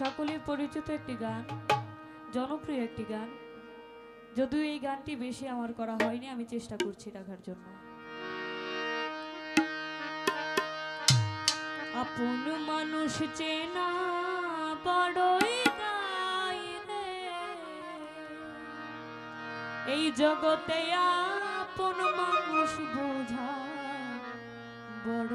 সকলের পরিচিত একটি গান, জনপ্রিয় একটি গান। যদিও এই গানটি বেশি আমার করা হয়নি, আমি চেষ্টা করছি রাখার জন্য। আপন মানুষ চেনা বড়ই গাইলে এই জগতে আপন মানুষ বোঝা বড়